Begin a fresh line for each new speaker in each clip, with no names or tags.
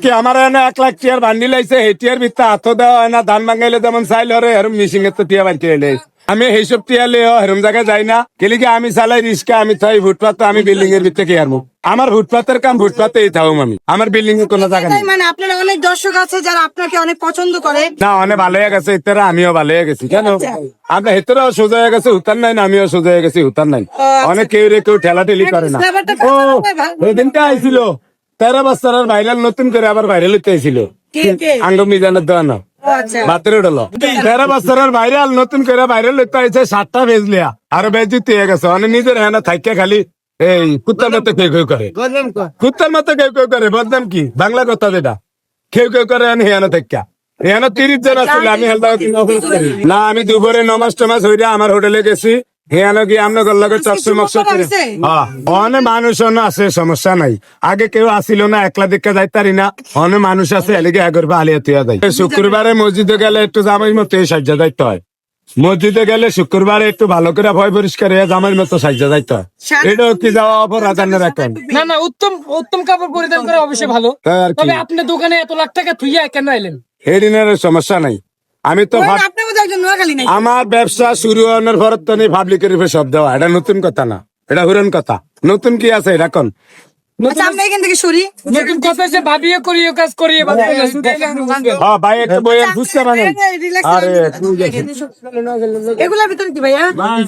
কি আমার এনে এক লাখ টিয়ার বান্ডিল আইছে এই টিয়ার ভিতরে হাত দেওয়া না ধান ভাঙাইলে যেমন চাইল হরে এরম মিশিং এর তো টিয়া বানতে এলে আমি এইসব টিয়া লিও হেরম জায়গায় যাই না। কেলি কি আমি চালাই রিস্কা আমি তাই ফুটপাত তো আমি বিল্ডিং এর ভিতরে কি আরমু আমার ফুটপাতের কাম ফুটপাতেই থাকুম আমি। আমার বিল্ডিং এর কোনো জায়গা নেই।
মানে আপনার অনেক দর্শক আছে যারা আপনাকে অনেক পছন্দ করে।
না অনেক ভালো হয়ে গেছে ইতারা আমিও ভালো হয়ে গেছি। কেন? আমরা হেতরাও সোজা হয়ে গেছে হুতার নাই আমিও সোজা হয়ে গেছি হুতার নাই। অনেক কেউ রে কেউ ঠেলা ঠেলি করে না।
ব্যাপারটা
ও
ভালো।
সেদিনকে আইছিল। তেরো বছরের ভাইরাল নতুন করে আবার ভাইরাল হইতে
কে
আঙ্গ মিজানের দেওয়ানো।
ও আচ্ছা।
উঠল তেরো বছরের ভাইরাল নতুন করে ভাইরাল হইতে আইছে সাতটা বেজলিয়া আরও বেজি তুই গেছে। অনেক নিজের হ্যাঁ থাইকে খালি এই কুত্তার মতো কেউ কেউ করে। কুত্তার মতো কেউ কেউ করে বদনাম কি? বাংলা কথা যেটা। কেউ কেউ করে আমি হিয়ানো থাকা হিয়ানো তিরিশ জন আসছিল আমি না আমি দুপুরে নমাজ টমাজ হইরা আমার হোটেলে গেছি। হ্যাঁ, আছে সমস্যা নাই। আগে কেউ আসিল না একলা যাইতারি না। অনেক মানুষ আছে এলিগে আগর শুক্রবারে মসজিদে গেলে একটু জামাই মতো সাজ্জা যাইতে হয়। মসজিদে গেলে শুক্রবারে একটু ভালো করে ভয় পরিষ্কার হয়ে জামাই মতো সাজ্জা যাইতে হয়। এটাও কি যাওয়া অপরাধ রাখেন
না না উত্তম উত্তম কাপড় পরিধান করা অবশ্যই ভালো।
তাই
তবে আপনি দোকানে এত লাখ টাকা থুইয়া কেন আইলেন?
এদিনের সমস্যা নাই। আমি তো আমার ব্যবসা শুরু হওয়ার পর তো নেই পাবলিকের উপরে সব দেওয়া। এটা নতুন কথা না। এটা হুরন কথা। নতুন কি আছে এটা কোন?
আচ্ছা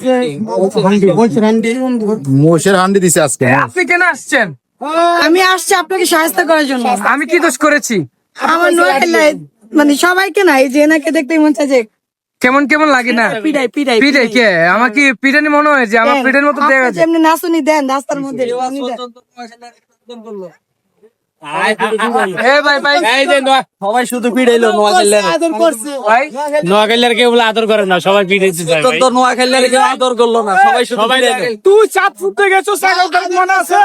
হ্যাঁ
মোষের হান্ডি দিছে আজকে।
আপনি আসছেন?
আমি আসছি আপনাকে সাহায্য করার জন্য।
আমি কি দোষ করেছি?
আমার মানে সবাইকে না এই যে এনাকে দেখতে মন যে
কেমন কেমন লাগে না?
পিডাই পিডাই
পিঠে কে? আমার কি পিঠানি মনে হয় যে আমার পিঠের মতো দেখা যায়?
যেমনি নাচুনি দেন রাস্তার মধ্যে। উনি দেন।
এ ভাই ভাই।
সবাই শুধু পিড়াইলো নোয়াখালীর
ভাই।
নোয়াখালীর কেউ বলে আদর করে না সবাই পিড়াইছে নোয়াখালীর কেউ আদর করল না সবাই
তুই চাঁদপুরতে গেছো সাইকেল মনে আছে?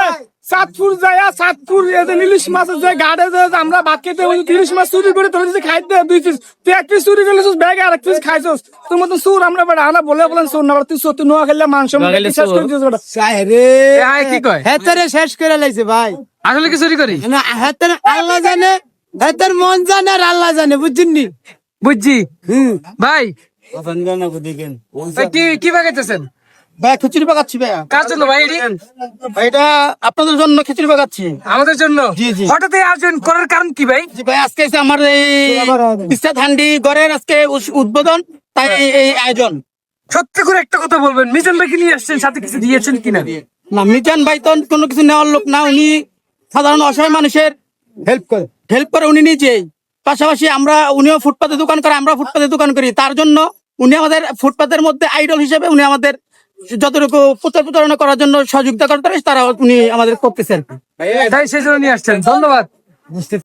চাঁদপুর যায় চাঁদপুর ইলিশ মাছ যে গাড়ে যে আমরা ভাত খেতে ওই ইলিশ মাছ চুরি করে তোর যদি খাইতে দুই পিস। তুই এক পিস চুরি করলে ব্যাগে আর এক পিস খাইছস। তোর মতো সুর আমরা বেটা আনা বলে বলেন সুর না তুই সত্যি নোয়া খেললে মাংস শেষ করে। দিয়েছ বেটা। কি কয়?
হেতারে শেষ করে লাইছে ভাই।
আসলে কি চুরি করি?
না হেতার আল্লাহ জানে হেতার মন জানে আর আল্লাহ জানে বুঝছেন নি?
বুঝছি। ভাই ভাই, কি কি বাগাইতেছেন
ভাই খিচুড়ি পাকাচ্ছি ভাই।
কার জন্য ভাই এটি?
আপনাদের জন্য খিচুড়ি পাকাচ্ছি।
আমাদের জন্য?
জি, জি।
হঠাৎ এই আয়োজন করার কারণ কি ভাই?
ভাই আজকে এসে আমার এই ধান্ডি ঘরের আজকে উদ্বোধন তাই এই- এই আয়োজন।
সত্যি করে একটা কথা বলবেন মিজান ভাইকে নিয়ে আসছেন? সাথে কিছু দিয়েছেন কিনা?
না মিজান ভাই তো কোনো কিছু নেওয়ার লোক না উনি সাধারণ অসহায় মানুষের হেল্প করে। হেল্প করে উনি নিজেই পাশাপাশি আমরা উনিও ফুটপাতে দোকান করে আমরা ফুটপাতে দোকান করি। তার জন্য উনি আমাদের ফুটপাতের মধ্যে আইডল হিসেবে উনি আমাদের যতটুকু প্রচার প্রচারণা করার জন্য সহযোগিতা পারে তারা উনি আমাদের করতেছে আর কি।
তাই সেই জন্য নিয়ে আসছেন। ধন্যবাদ।